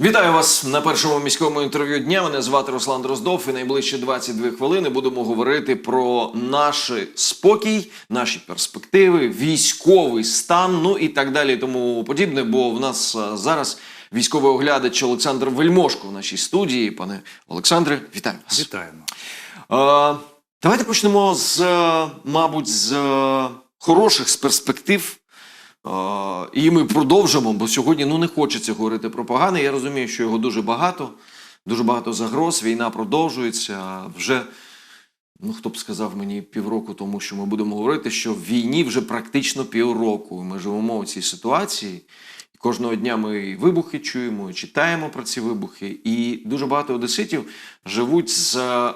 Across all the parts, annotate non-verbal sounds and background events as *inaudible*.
Вітаю вас на першому міському інтерв'ю дня. Мене звати Руслан Дроздов. І найближчі 22 хвилини будемо говорити про наш спокій, наші перспективи, військовий стан, ну і так далі, і тому подібне. Бо в нас зараз військовий оглядач Олександр Вельмошко в нашій студії. Пане Олександре, вітаю вас. Вітаємо. Е, давайте почнемо з, е, мабуть, з е, хороших з перспектив. І ми продовжимо, бо сьогодні ну, не хочеться говорити про погане. Я розумію, що його дуже багато, дуже багато загроз. Війна продовжується. Вже, ну хто б сказав мені півроку тому, що ми будемо говорити, що в війні вже практично півроку. Ми живемо у цій ситуації. І кожного дня ми вибухи чуємо, читаємо про ці вибухи. І дуже багато одеситів живуть з е,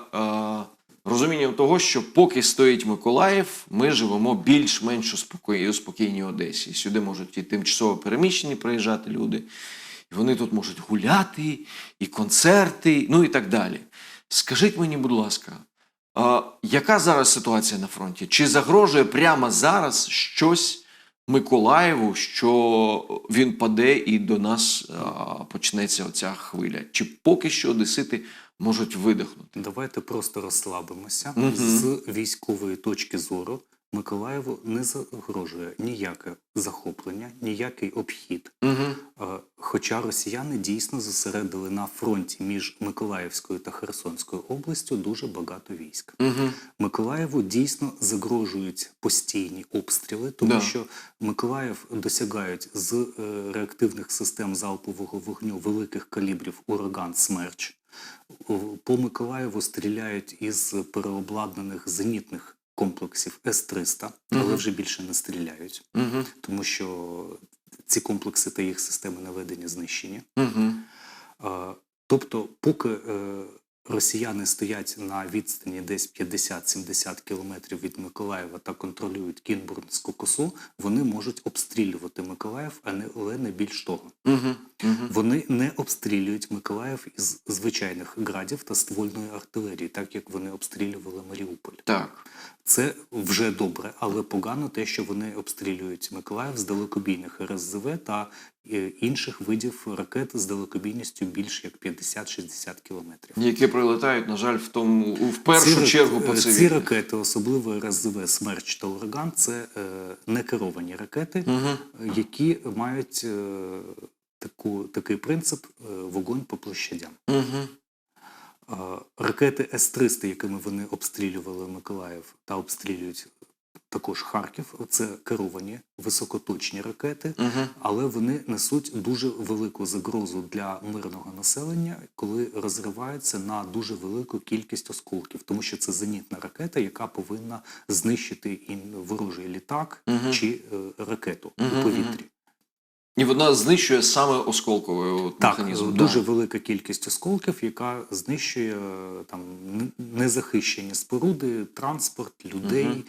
розумінням того, що поки стоїть Миколаїв, ми живемо більш-менш у спокій- спокійній Одесі. Сюди можуть і тимчасово переміщені приїжджати люди. І вони тут можуть гуляти, і концерти, ну і так далі. Скажіть мені, будь ласка, а, яка зараз ситуація на фронті? Чи загрожує прямо зараз щось Миколаєву, що він паде і до нас а, почнеться оця хвиля? Чи поки що одесити можуть видихнути? Давайте просто розслабимося. угу. З військової точки зору Миколаєву не загрожує ніяке захоплення, ніякий обхід. Угу. Е, Хоча росіяни дійсно зосередили на фронті між Миколаївською та Херсонською областю дуже багато військ. Угу. Миколаєву дійсно загрожують постійні обстріли, тому Да. що Миколаїв досягають з е, реактивних систем залпового вогню великих калібрів ураган Смерч. По Миколаєву стріляють із переобладнаних зенітних комплексів С-300, але угу. вже більше не стріляють, Угу. тому що ці комплекси та їх системи наведення знищені. Угу. Тобто, поки е, росіяни стоять на відстані десь 50-70 кілометрів від Миколаєва та контролюють Кінбурнську косу, вони можуть обстрілювати Миколаїв, а не але не більш того. Угу. Угу. Вони не обстрілюють Миколаїв із звичайних градів та ствольної артилерії, так як вони обстрілювали Маріуполь. Так. Це вже добре, але погано те, що вони обстрілюють Миколаїв з далекобійних РСЗВ та інших видів ракет з далекобійністю більш як 50-60 кілометрів. Які прилетають, на жаль, в тому в першу Ці чергу по е, Ці ракети, особливо РСЗВ «Смерч» та «Ураган», це е, некеровані ракети, Угу. які мають е, таку, такий принцип е, вогонь по площадям. Угу. Ракети С-300, якими вони обстрілювали Миколаїв та обстрілюють також Харків, це керовані високоточні ракети, Угу. але вони несуть дуже велику загрозу для мирного населення, коли розриваються на дуже велику кількість осколків, тому що це зенітна ракета, яка повинна знищити і ворожий літак Мгм. чи е, ракету Мгм, у повітрі. І вона знищує саме осколковий Так, механізм. дуже да. велика кількість осколків, яка знищує е, там незахищені споруди, транспорт, людей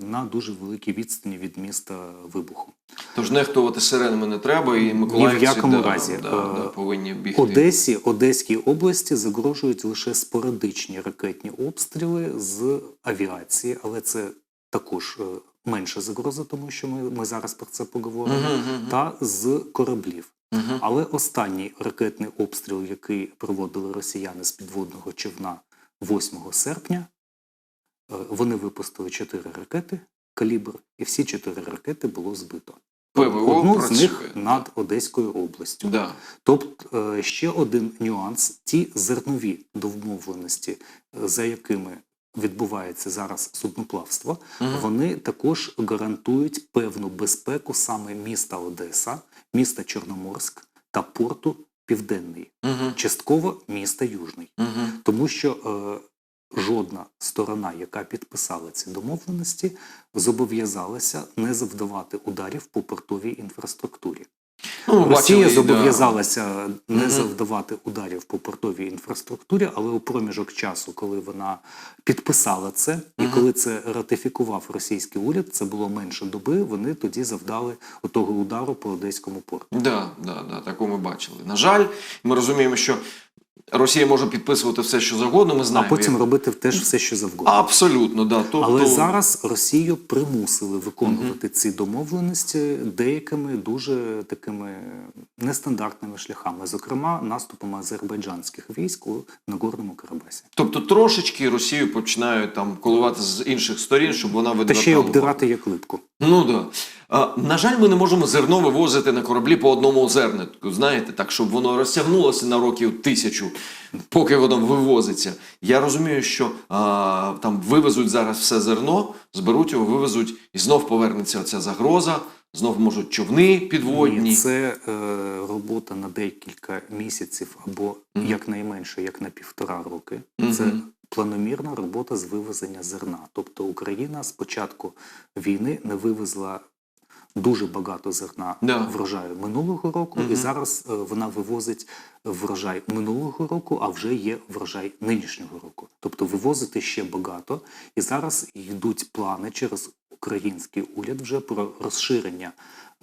на дуже великій відстані від міста вибуху. Тож нехтувати сиренами не треба, і Миколаївці якому да, разі. Да, Е, да, повинні бігти. Одесі, Одеській області загрожують лише спорадичні ракетні обстріли з авіації, але це також е, менша загроза, тому що ми, ми зараз про це поговоримо, Мгм, мгм. та з кораблів. Мгм. Але останній ракетний обстріл, який проводили росіяни з підводного човна 8 серпня, е, вони випустили чотири ракети калібр, і всі чотири ракети було збито. ПВО Одну з них да. над Одеською областю. Да. Тобто е, ще один нюанс: ті зернові домовленості, е, за якими відбувається зараз судноплавство, Мгм. вони також гарантують певну безпеку саме міста Одеса, міста Чорноморськ та порту Південний, Мгм. частково міста Южний. Мгм. Тому що е, жодна сторона, яка підписала ці домовленості, зобов'язалася не завдавати ударів по портовій інфраструктурі. Ну, Росія бачили, да. зобов'язалася не завдавати ударів по портовій інфраструктурі, але у проміжок часу, коли вона підписала це, і коли це ратифікував російський уряд, це було менше доби. Вони тоді завдали отого удару по одеському порту. Да, да, да, таку ми бачили. На жаль, ми розуміємо, що Росія може підписувати все, що завгодно. Ми а потім як- робити теж все, що завгодно. Абсолютно, да. Тобто, Але зараз Росію примусили виконувати ці домовленості деякими дуже такими нестандартними шляхами, зокрема наступом азербайджанських військ у Нагорному Карабасі. тобто трошечки Росію починають там коливати з інших сторін, щоб вона Та ще й обдирати як липку. Ну да. На жаль, ми не можемо зерно вивозити на кораблі по одному зернятку, знаєте, так, щоб воно розтягнулося на років тисячу, поки воно вивозиться. Я розумію, що а, там вивезуть зараз все зерно, зберуть його, вивезуть, і знов повернеться ця загроза, знов можуть човни підводні. Ні, це е, робота на декілька місяців або Мгм. якнайменше, як на півтора роки. Мгм. Це планомірна робота з вивезення зерна. Тобто Україна з початку війни не вивезла дуже багато зерна Да. врожаю минулого року, угу. і зараз е, вона вивозить врожай минулого року, а вже є врожай нинішнього року. Тобто вивозити ще багато. І зараз йдуть плани через український уряд вже про розширення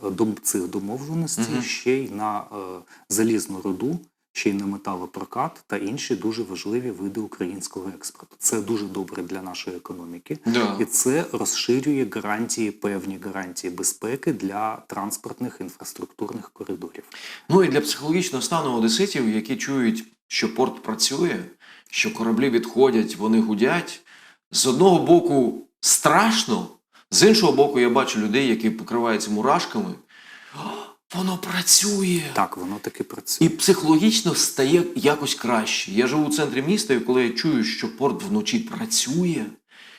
е, дом цих домовленостей угу. ще й на е, залізну руду, ще й на металопрокат та інші дуже важливі види українського експорту. Це дуже добре для нашої економіки. Да. І це розширює гарантії, певні гарантії безпеки для транспортних інфраструктурних коридорів. Ну і для психологічного стану одеситів, які чують, що порт працює, що кораблі відходять, вони гудять. З одного боку страшно, з іншого боку, я бачу людей, які покриваються мурашками. «О, Воно працює. Так, воно таки працює. І психологічно стає якось краще. Я живу у центрі міста, і коли я чую, що порт вночі працює,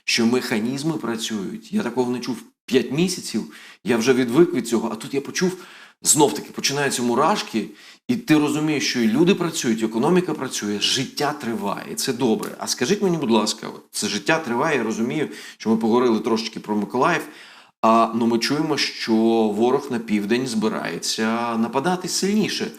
що механізми працюють, я такого не чув 5 місяців, я вже відвик від цього, а тут я почув, знов таки починаються мурашки, і ти розумієш, що і люди працюють, і економіка працює, життя триває. І це добре. А скажіть мені, будь ласка, це життя триває, я розумію, що ми поговорили трошечки про Миколаїв. А ну ми чуємо, що ворог на південь збирається нападати сильніше.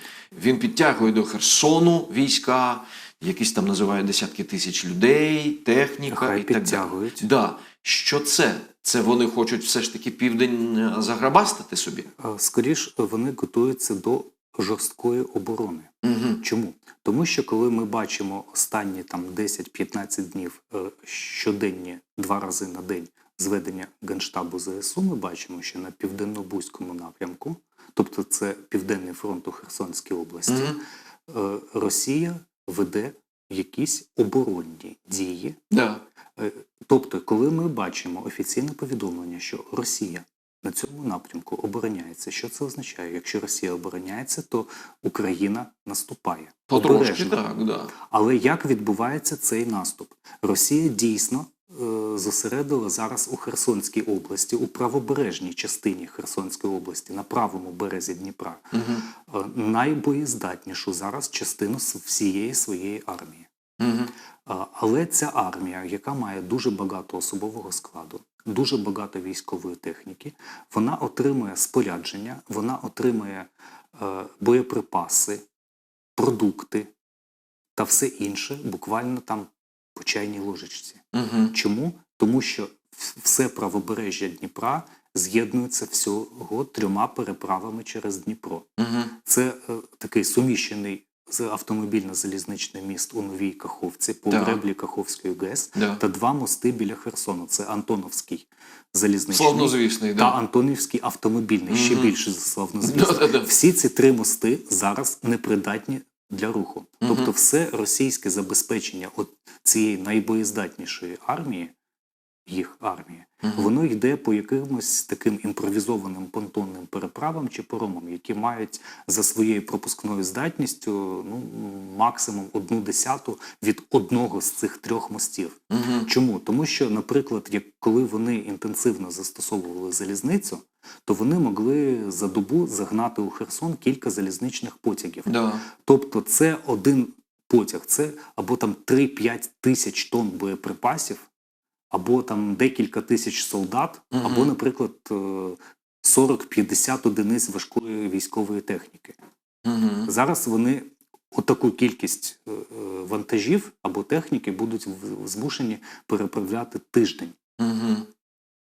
Він підтягує до Херсону війська, якісь там називають десятки тисяч людей, техніка Хай і так далі. підтягують. Да. Що це? Це вони хочуть все ж таки південь е, заграбастити собі. Е, Скоріш вони готуються до жорсткої оборони. Угу. Чому? Тому що коли ми бачимо останні там 10-15 днів е, щоденні два рази на день зведення Генштабу ЗСУ, ми бачимо, що на південно-бузькому напрямку, тобто це Південний фронт у Херсонській області, Угу. е, Росія веде якісь оборонні дії. Да. Е, Тобто, коли ми бачимо офіційне повідомлення, що Росія на цьому напрямку обороняється, що це означає? Якщо Росія обороняється, то Україна наступає. Потрошки так, да. Але як відбувається цей наступ? Росія дійсно е, зосередила зараз у Херсонській області, у правобережній частині Херсонської області, на правому березі Дніпра, Угу. найбоєздатнішу зараз частину всієї своєї армії. Угу. Але ця армія, яка має дуже багато особового складу, дуже багато військової техніки, вона отримує спорядження, вона отримує боєприпаси, продукти та все інше буквально там по чайній ложечці. Угу. Чому? Тому що все правобережжя Дніпра з'єднується всього трьома переправами через Дніпро. Угу. Це е, такий суміщений з автомобільно-залізничний міст у Новій Каховці по Так. греблі Каховської ГЕС Да. та два мости біля Херсону. Це Антоновський залізничний Славнозвісний, та да. Антонівський автомобільний, ще більше за славнозвісний. Да-да-да. Всі ці три мости зараз непридатні для руху. Мгм. Тобто, все російське забезпечення от цієї найбоєздатнішої армії, їх армії, Мгм. воно йде по якимось таким імпровізованим понтонним переправам чи поромам, які мають за своєю пропускною здатністю ну, максимум одну десяту від одного з цих трьох мостів. Угу. Чому? Тому що, наприклад, як коли вони інтенсивно застосовували залізницю, то вони могли за добу загнати у Херсон кілька залізничних потягів. Да. Тобто, це один потяг, це або там 3-5 тисяч тонн боєприпасів, або там декілька тисяч солдат, Мгм. або, наприклад, е, 40-50 одиниць важкої військової техніки. Угу. Зараз вони отаку кількість е, е, вантажів або техніки будуть змушені переправляти тиждень, Угу.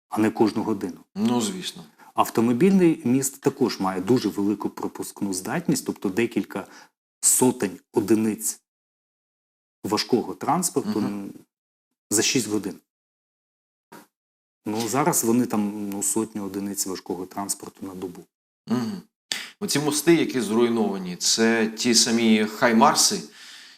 а не кожну годину. Ну, звісно. Автомобільний міст також має дуже велику пропускну здатність, тобто декілька сотень одиниць важкого транспорту м, за 6 годин. Ну, зараз вони там ну, сотні одиниць важкого транспорту на добу. Угу. Оці мости, які зруйновані, це ті самі хаймарси,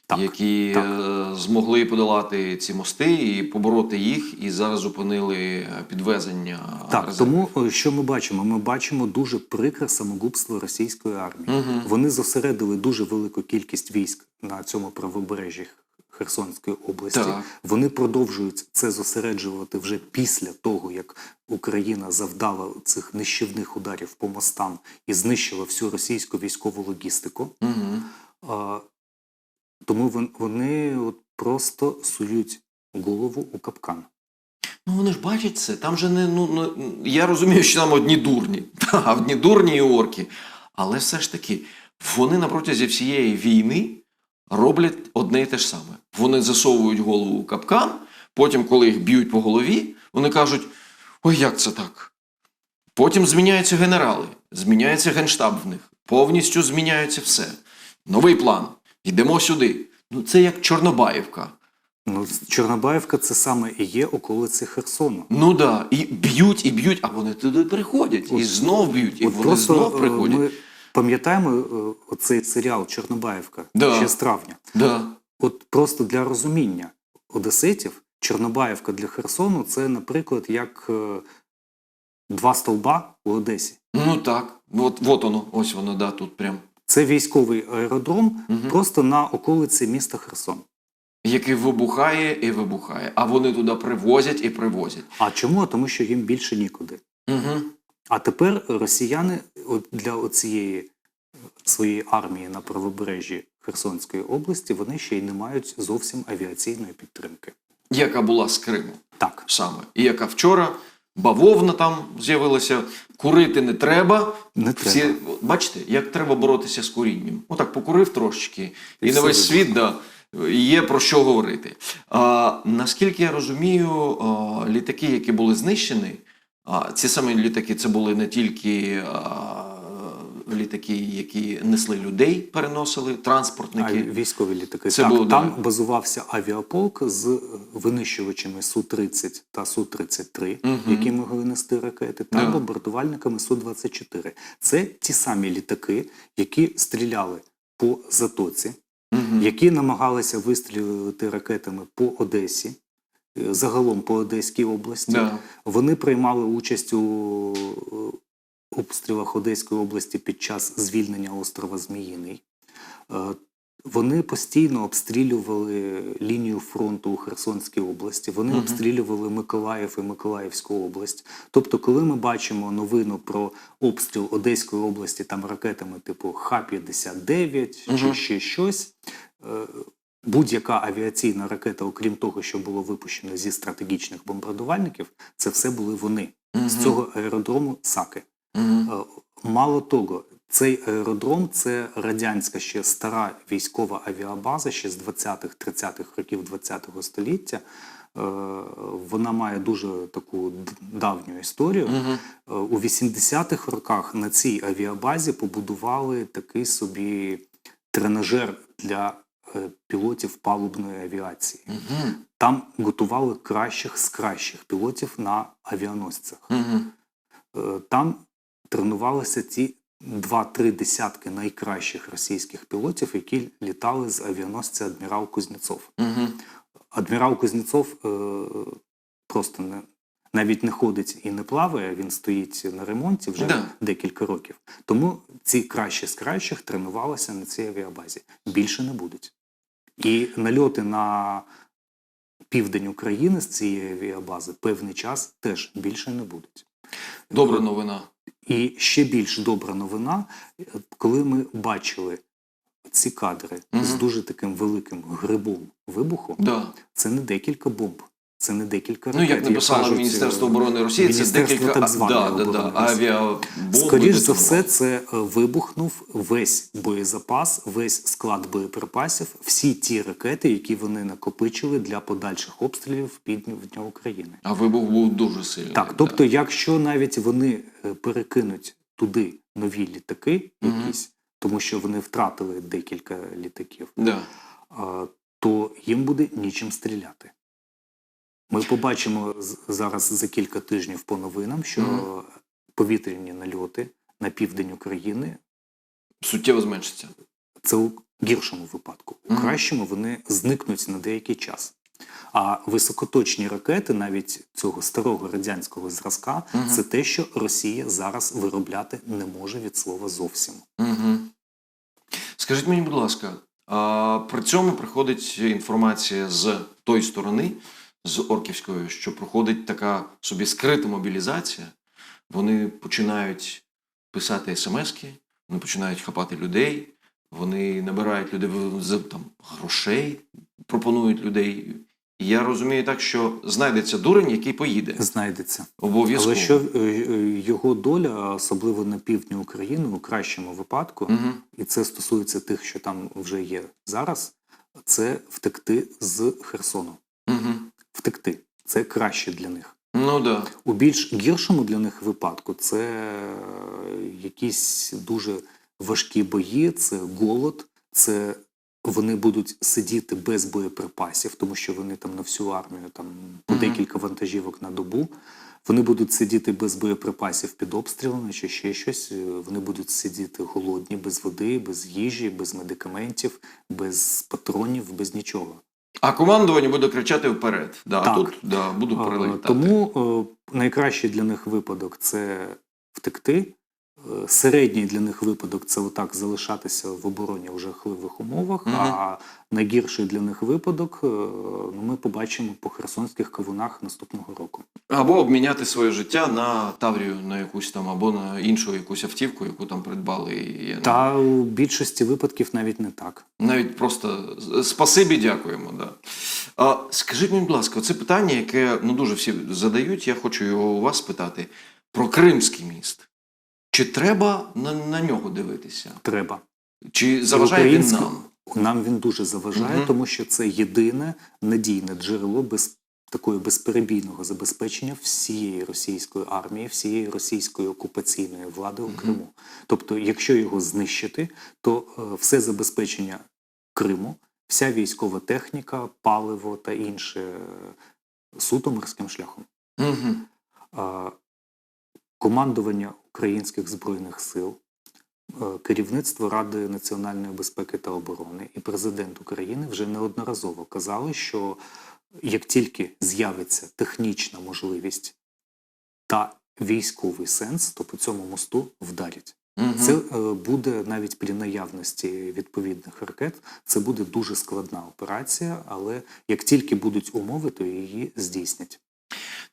Так, які так. е, змогли подолати ці мости і побороти їх, і зараз зупинили е, підвезення. Так, резервів. тому е, що ми бачимо? Ми бачимо дуже прикре самогубство російської армії. Мгм. Вони зосередили дуже велику кількість військ на цьому правобережжі Херсонської області. Так. Вони продовжують це зосереджувати вже після того, як Україна завдала цих нищівних ударів по мостам і знищила всю російську військову логістику. Мгм. Тому вони от просто сують голову у капкан. Ну вони ж бачать це. Там же не ну, ну я розумію, що там одні дурні, *laughs* та, одні дурні і орки. Але все ж таки, вони на протязі всієї війни роблять одне і те ж саме. Вони засовують голову у капкан, потім, коли їх б'ють по голові, вони кажуть: ой, як це так? Потім зміняються генерали, зміняється генштаб в них, повністю зміняється все. Новий план. Йдемо сюди. Ну це як Чорнобаївка. Ну, Чорнобаївка це саме і є околиці Херсону. Ну да, і б'ють, і б'ють, а вони туди приходять, і знов б'ють, і От вони просто знов е, приходять. ми пам'ятаємо е, оцей серіал Чорнобаївка Да. ще з травня. Да. От просто для розуміння одеситів, Чорнобаївка для Херсону це, наприклад, як е, два стовба у Одесі. Ну так, от, от воно, ось воно, да, тут прям. Це військовий аеродром Мгм. просто на околиці міста Херсон. Який вибухає і вибухає. А вони туди привозять і привозять. А чому? Тому що їм більше нікуди. Угу. А тепер росіяни для оцієї своєї армії на правобережжі Херсонської області вони ще й не мають зовсім авіаційної підтримки. Яка була з Криму Так, саме. І яка вчора бавовна там з'явилася, курити не треба. не Всі, бачите, як треба боротися з курінням. Отак покурив трошечки, І і, на весь світ да, є про що говорити. А, наскільки я розумію, а, літаки, які були знищені, а, ці самі літаки це були не тільки а, літаки, які несли людей, переносили, А військові літаки. Це так, було, там да. базувався авіаполк з винищувачами Су-30 та Су-33, Мгм. які могли нести ракети, та Да. бомбардувальниками Су-24. Це ті самі літаки, які стріляли по затоці, Мгм. які намагалися вистрілити ракетами по Одесі, е, загалом по Одеській області. Да. Вони приймали участь у е, обстрілах Одеської області під час звільнення острова Зміїний. Е, Вони постійно обстрілювали лінію фронту у Херсонській області. Вони Мгм. обстрілювали Миколаїв і Миколаївську область. Тобто, коли ми бачимо новину про обстріл Одеської області там ракетами типу Х-59 чи ще щось, е, будь-яка авіаційна ракета, окрім того, що було випущено зі стратегічних бомбардувальників, це все були вони з цього аеродрому Саки. Е, Мало того, цей аеродром це радянська ще стара військова авіабаза ще з 20-30-х років 20-го століття. Е, Вона має дуже таку давню історію. Е, У 80-х роках на цій авіабазі побудували такий собі тренажер для пілотів палубної авіації. Мгм. Там готували кращих з кращих пілотів на авіаносцях. Е, Там тренувалися ті два-три десятки найкращих російських пілотів, які літали з авіаносця адмірал Кузнєцов. Мгм. Адмірал Кузнєцов е, просто не, навіть не ходить і не плаває, він стоїть на ремонті вже Да. декілька років. Тому ці кращі з кращих тренувалися на цій авіабазі. Більше не будуть. І нальоти на південь України з цієї авіабази певний час теж більше не будуть. Добра новина. І ще більш добра новина, коли ми бачили ці кадри з дуже таким великим грибом вибуху, Да. це не декілька бомб, це не декілька Ну, як написало кажуть, Міністерство е, оборони Росії, це декілька так да, да, да, авіабомби. Скоріш за все, це е, вибухнув весь боєзапас, весь склад боєприпасів, всі ті ракети, які вони накопичили для подальших обстрілів півдня України. А вибух був дуже сильний. Так, тобто, якщо навіть вони е, перекинуть туди нові літаки, якісь, тому що вони втратили декілька літаків, Да. то їм буде нічим стріляти. Ми побачимо зараз за кілька тижнів по новинам, що Мгм. повітряні нальоти на південь України Суттєво зменшиться. це у гіршому випадку. У кращому вони зникнуть на деякий час. А високоточні ракети, навіть цього старого радянського зразка, Мгм. це те, що Росія зараз виробляти не може від слова зовсім. Угу. Скажіть мені, будь ласка, а, при цьому приходить інформація з тої сторони, з Орківської, що проходить така собі скрита мобілізація. Вони починають писати смски, вони починають хапати людей, вони набирають людей там, грошей, пропонують людей. І я розумію так, що знайдеться дурень, який поїде. Знайдеться. Обов'язково. Але що е, його доля, особливо на півдні України, у кращому випадку, Угу. і це стосується тих, що там вже є зараз, це втекти з Херсону. Угу. Втекти. Це краще для них. Ну. Да. У більш гіршому для них випадку це якісь дуже важкі бої, це голод, це вони будуть сидіти без боєприпасів, тому що вони там на всю армію там по Мгм. декілька вантажівок на добу. Вони будуть сидіти без боєприпасів під обстрілами чи ще щось. Вони будуть сидіти голодні, без води, без їжі, без медикаментів, без патронів, без нічого. А командування буде кричати вперед. Да, Так. тут да, буду А. Тому е, найкращий для них випадок це втекти. Середній для них випадок це отак залишатися в обороні в жахливих умовах. Мгм. А найгірший для них випадок е, ну, ми побачимо по херсонських кавунах наступного року. Або обміняти своє життя на Таврію, на якусь там, або на іншу якусь автівку, яку там придбали. І Та у більшості випадків навіть не так. Навіть просто спасибі, дякуємо. Да. А, скажіть мені, будь ласка, це питання, яке ну, дуже всі задають, я хочу його у вас спитати про Кримський міст. Чи треба на, на нього дивитися? Треба. Чи заважає він нам? Нам він дуже заважає, Мгм. тому що це єдине надійне джерело без такої безперебійного забезпечення всієї російської армії, всієї російської окупаційної влади у Мгм. Криму. Тобто, якщо його знищити, то е, все забезпечення Криму, вся військова техніка, паливо та інше е, суто морським шляхом. Угу. Е, командування українських збройних сил, е, керівництво Ради національної безпеки та оборони і президент України вже неодноразово казали, що як тільки з'явиться технічна можливість та військовий сенс, то по цьому мосту вдарять. Угу. Це е, буде навіть при наявності відповідних ракет. Це буде дуже складна операція, але як тільки будуть умови, то її здійснять.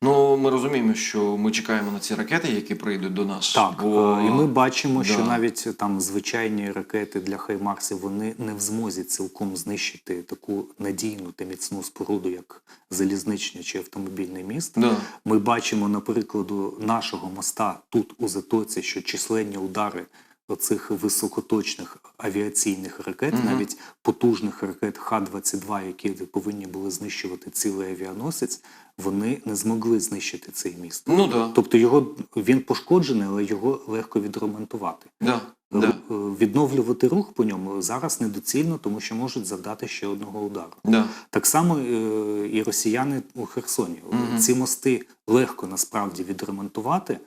Ну, ми розуміємо, що ми чекаємо на ці ракети, які прийдуть до нас. Так, бо... е, і ми бачимо, що навіть там звичайні ракети для Хаймарсів вони не в змозі цілком знищити таку надійну та міцну споруду, як залізничний чи автомобільний міст. Да. Ми бачимо на прикладу нашого моста тут у Затоці, що численні удари оцих високоточних авіаційних ракет, Мгм. навіть потужних ракет Х-22, які повинні були знищувати цілий авіаносець, вони не змогли знищити цей міст. Ну да. Тобто його він пошкоджений, але його легко відремонтувати. Да. Да. Е, Відновлювати рух по ньому зараз недоцільно, тому що можуть завдати ще одного удару. Да. Так само е, і росіяни у Херсоні. Мгм. Ці мости легко насправді відремонтувати,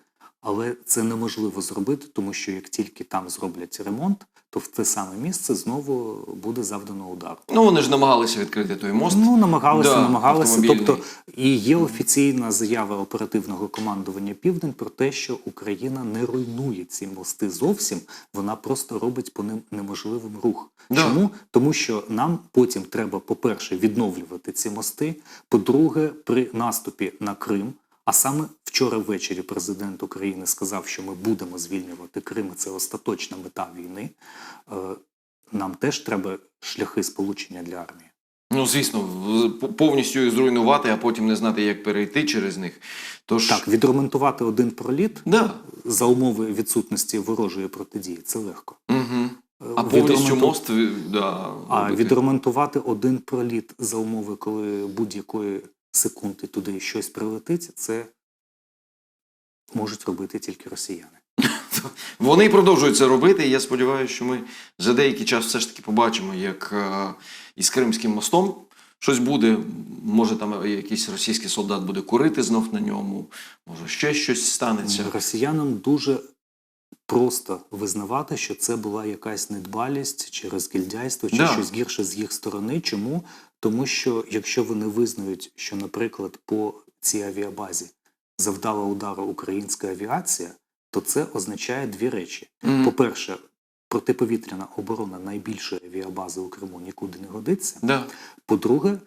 але це неможливо зробити, тому що як тільки там зроблять ремонт, то в те саме місце знову буде завдано удар. Ну, вони ж намагалися відкрити той мост. Ну, намагалися, Да, намагалися. Тобто, і є офіційна заява оперативного командування Південь про те, що Україна не руйнує ці мости зовсім, вона просто робить по ним неможливим рух. Да. Чому? Тому що нам потім треба, по-перше, відновлювати ці мости. По-друге, при наступі на Крим. А саме вчора ввечері президент України сказав, що ми будемо звільнювати Крим. і Це остаточна мета війни. Е, Нам теж треба шляхи сполучення для армії. Ну, звісно, повністю їх зруйнувати, а потім не знати, як перейти через них. Тож, Так, відремонтувати один проліт да. за умови відсутності ворожої протидії це легко. Угу. А повністю відремонту- мост, да, А робити. відремонтувати один проліт за умови, коли будь-якої секунди туди щось прилетить, це можуть робити тільки росіяни. *laughs* Вони продовжують це робити. і Я сподіваюся, що ми за деякий час все ж таки побачимо, як, е, із Кримським мостом. Щось буде, може там якийсь російський солдат буде курити знов на ньому, може ще щось станеться. Росіянам дуже просто визнавати, що це була якась недбалість чи розгільдяйство, чи Да. щось гірше з їх сторони. Чому? Тому що якщо вони визнають, що, наприклад, по цій авіабазі завдала удару українська авіація, то це означає дві речі. Мгм. По-перше, протиповітряна оборона найбільшої авіабази у Криму нікуди не годиться. Yeah. По-друге,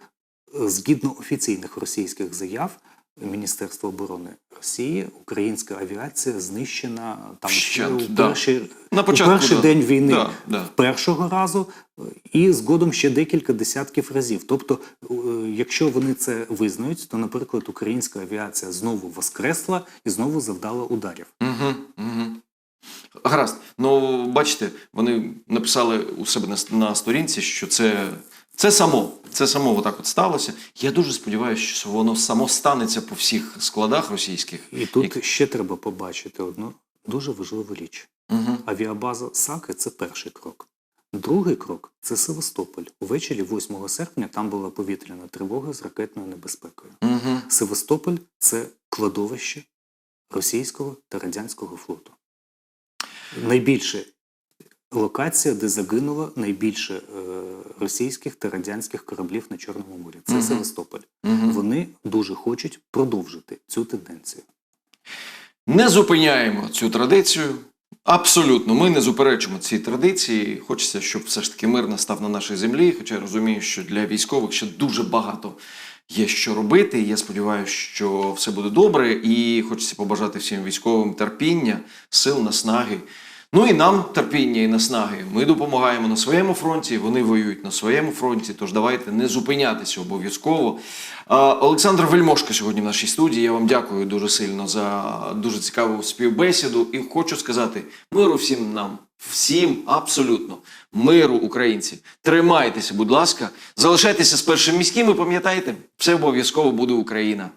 згідно офіційних російських заяв Міністерства оборони Росії, українська авіація знищена там Вщент, у да. перший, На у перший да. день війни Да, да. першого разу і згодом ще декілька десятків разів. Тобто, е, якщо вони це визнають, то, наприклад, українська авіація знову воскресла і знову завдала ударів. Угу, угу. Гаразд. Ну, бачите, вони написали у себе на, на сторінці, що це, це само. Це само отак от сталося. Я дуже сподіваюся, що воно само станеться по всіх складах російських. І тут ще треба побачити одну дуже важливу річ. Угу. Авіабаза Саки це перший крок. Другий крок це Севастополь. Увечері 8 серпня там була повітряна тривога з ракетною небезпекою. Угу. Севастополь це кладовище російського та радянського флоту. Найбільша локація, де загинуло найбільше е, російських та радянських кораблів на Чорному морі. Це Мгм. Севастополь. Угу. Вони дуже хочуть продовжити цю тенденцію. Не зупиняємо цю традицію. Абсолютно, ми не заперечимо ці традиції. Хочеться, щоб все ж таки мир настав на нашій землі. Хоча я розумію, що для військових ще дуже багато є що робити. Я сподіваюся, що все буде добре. І хочеться побажати всім військовим терпіння, сил, наснаги. Ну і нам терпіння і наснаги. Ми допомагаємо на своєму фронті, вони воюють на своєму фронті. Тож давайте не зупинятися обов'язково. Олександр Вельмошко сьогодні в нашій студії. Я вам дякую дуже сильно за дуже цікаву співбесіду. І хочу сказати миру всім нам, всім абсолютно миру, українці. Тримайтеся, будь ласка, залишайтеся з першим міським. І пам'ятайте, все обов'язково буде Україна.